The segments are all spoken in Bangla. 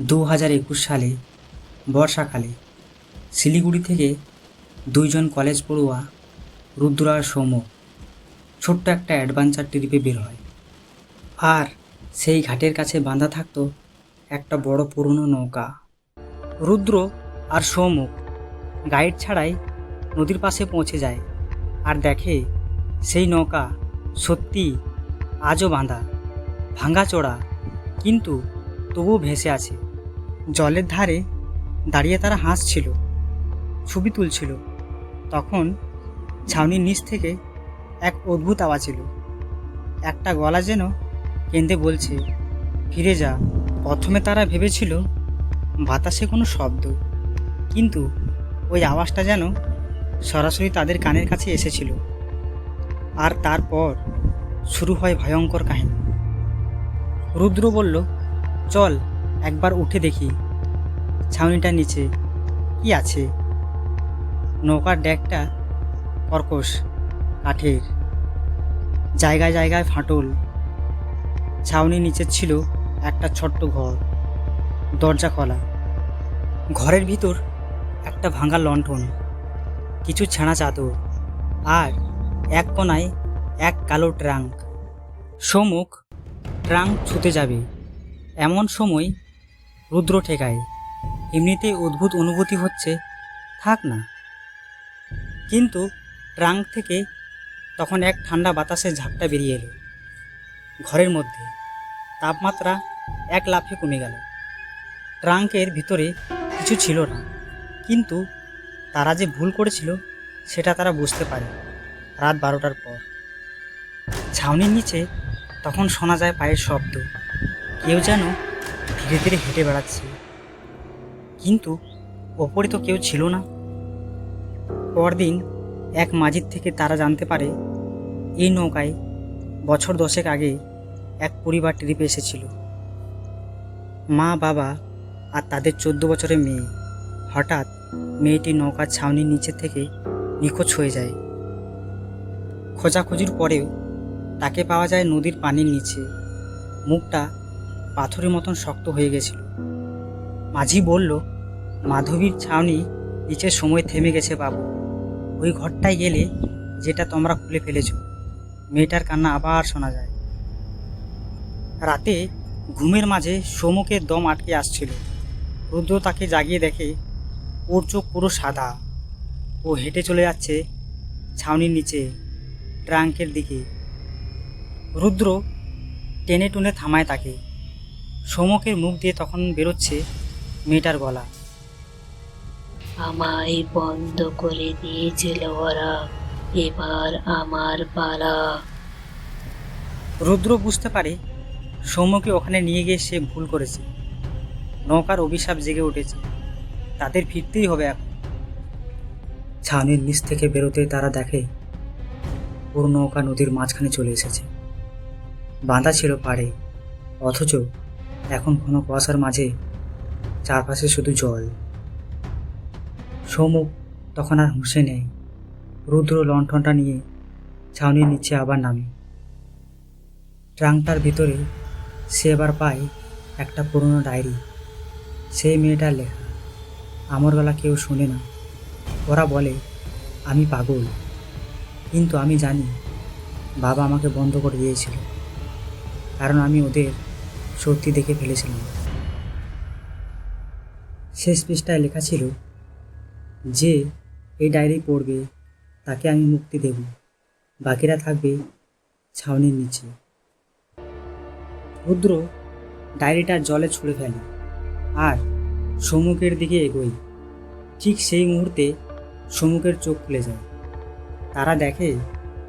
দু হাজার একুশ সালে, বর্ষাকালে শিলিগুড়ি থেকে দুইজন কলেজ পড়ুয়া রুদ্র আর সৌম ছোট্ট একটা অ্যাডভেঞ্চার ট্রিপে বের হয়। আর সেই ঘাটের কাছে বাঁধা থাকতো একটা বড় পুরনো নৌকা। রুদ্র আর সৌমুখ গাইড ছাড়াই নদীর পাশে পৌঁছে যায় আর দেখে সেই নৌকা সত্যি আজও বাঁধা, ভাঙাচোরা, কিন্তু তবুও ভেসে আছে। জলের ধারে দাঁড়িয়ে তারা হাসছিল, ছবি তুলছিল। তখন ছাউনির নিচ থেকে এক অদ্ভুত আওয়াজ এলো। একটা গলা যেন কেঁদে বলছে, ফিরে যা। প্রথমে তারা ভেবেছিল বাতাসে কোনো শব্দ, কিন্তু ওই আওয়াজটা যেন সরাসরি তাদের কানের কাছে এসেছিল। আর তারপর শুরু হয় ভয়ঙ্কর কাহিনী। রুদ্র বলল, চল একবার উঠে দেখি, ছাউনিটার নিচে কি আছে? নৌকার ডেকটা কর্কশ, কাঠের। জায়গায় জায়গায় ফাটল। ছাউনির নিচে ছিল একটা ছোট্ট ঘর, দরজা খোলা। ঘরের ভিতর একটা ভাঙা লণ্ঠন, কিছু ছেঁড়া চাদর আর এক কোনায় এক কালো ট্রাঙ্ক। সমুখ ট্রাঙ্ক ছুতে যাবে। এমন সময় রুদ্র ঠেকায়। এমনিতেই অদ্ভুত অনুভূতি হচ্ছে। থাক না। কিন্তু ট্রাঙ্ক থেকে তখন এক ঠান্ডা বাতাসের ঝাপটা বেরিয়ে এলো। ঘরের মধ্যে তাপমাত্রা এক লাফে কমে গেল। ট্রাঙ্কের ভিতরে কিছু ছিল না। কিন্তু তারা যে ভুল করেছিল, সেটা তারা বুঝতে পারে রাত বারোটার পর। ছাউনির নিচে তখন শোনা যায় পায়ের শব্দ। কেউ যেন ধীরে ধীরে হেঁটে বেড়াচ্ছে। কিন্তু ওপরে তো কেউ ছিল না। পরদিন এক মাঝির থেকে তারা জানতে পারে, এই নৌকায় বছর দশেক আগে এক পরিবার ট্রিপে এসেছিল। মা, বাবা আর তাদের চোদ্দ বছরের মেয়ে। হঠাৎ মেয়েটি নৌকার ছাউনির নিচে থেকে নিখোঁজ হয়ে যায়। খোঁজাখুঁজির পরেও তাকে পাওয়া যায় নদীর পানির নিচে। মুখটা পাথরের মতন শক্ত হয়ে গেছিল। মাঝি বলল, মাধবীর ছাউনি নিচের সময় থেমে গেছে বাবু। ওই ঘরটায় গেলে যেটা তোমরা খুলে ফেলেছ। মেয়েটার কান্না আবার শোনা যায়। রাতে ঘুমের মাঝে সমুখের দম আটকে আসছিল। রুদ্র তাকে জাগিয়ে দেখে, ওর চোখ পুরো সাদা। ও হেঁটে চলে যাচ্ছে ছাউনির নিচে, ট্রাঙ্কের দিকে। রুদ্র টেনে টুনে থামায় তাকে। সমকের মুখ দিয়ে তখন বেরোচ্ছে মেয়েটার গলা। আমায় বন্ধ করে দিয়েছিল ওরা এবার আমার পালা। রুদ্র বুঝতে পারে সৌম্যকে ওখানে নিয়ে গিয়ে সে ভুল করেছে। নৌকার অভিশাপ জেগে উঠেছে। তাদের ফিরতেই হবে এখন। ছাউনির নিচ থেকে বেরোতে তারা দেখে পুরো নৌকা নদীর মাঝখানে চলে এসেছে। বাঁধা ছিল পাড়ে অথচ এখন কোনো কুয়াশার মাঝে চারপাশে শুধু জল। সৌমুখ তখন আর হুঁসে নেই। রুদ্র লণ্ঠনটা নিয়ে ছাউনির নিচে আবার নামে। ট্রাঙ্কটার ভিতরে সে এবার পায় একটা পুরনো ডায়েরি। সেই মেয়েটার লেখা। আমার গলা কেউ শোনে না। ওরা বলে, আমি পাগল। কিন্তু আমি জানি বাবা আমাকে বন্ধ করে দিয়েছিল। কারণ আমি ওদের সত্যি দেখে ফেলেছিলাম শেষ পৃষ্ঠায় লেখা ছিল, যে এই ডায়েরি পড়বে, তাকে আমি মুক্তি দেব। বাকিরা থাকবে ছাউনির নিচে। রুদ্র ডায়েরিটা জলে ছুঁড়ে ফেলে আর সমুখের দিকে এগোই ঠিক সেই মুহূর্তে সমুখের চোখ খুলে যায়। তারা দেখে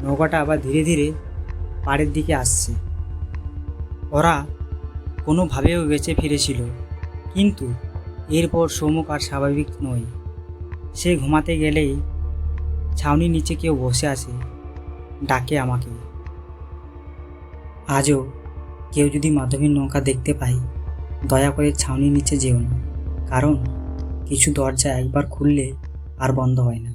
নৌকাটা আবার ধীরে ধীরে পাড়ের দিকে আসছে। ওরা কোনোভাবেও বেঁচে ফিরেছিল। কিন্তু এরপর সমুখ আর স্বাভাবিক নয়। সে ঘুমাতে গেলেই ছাউনির নিচে কেউ বসে আসে ডাকে আমাকে। আজও কেউ যদি মাধবীর নৌকা দেখতে পাই দয়া করে ছাউনির নিচে যেও না, কারণ কিছু দরজা একবার খুললে আর বন্ধ হয় না।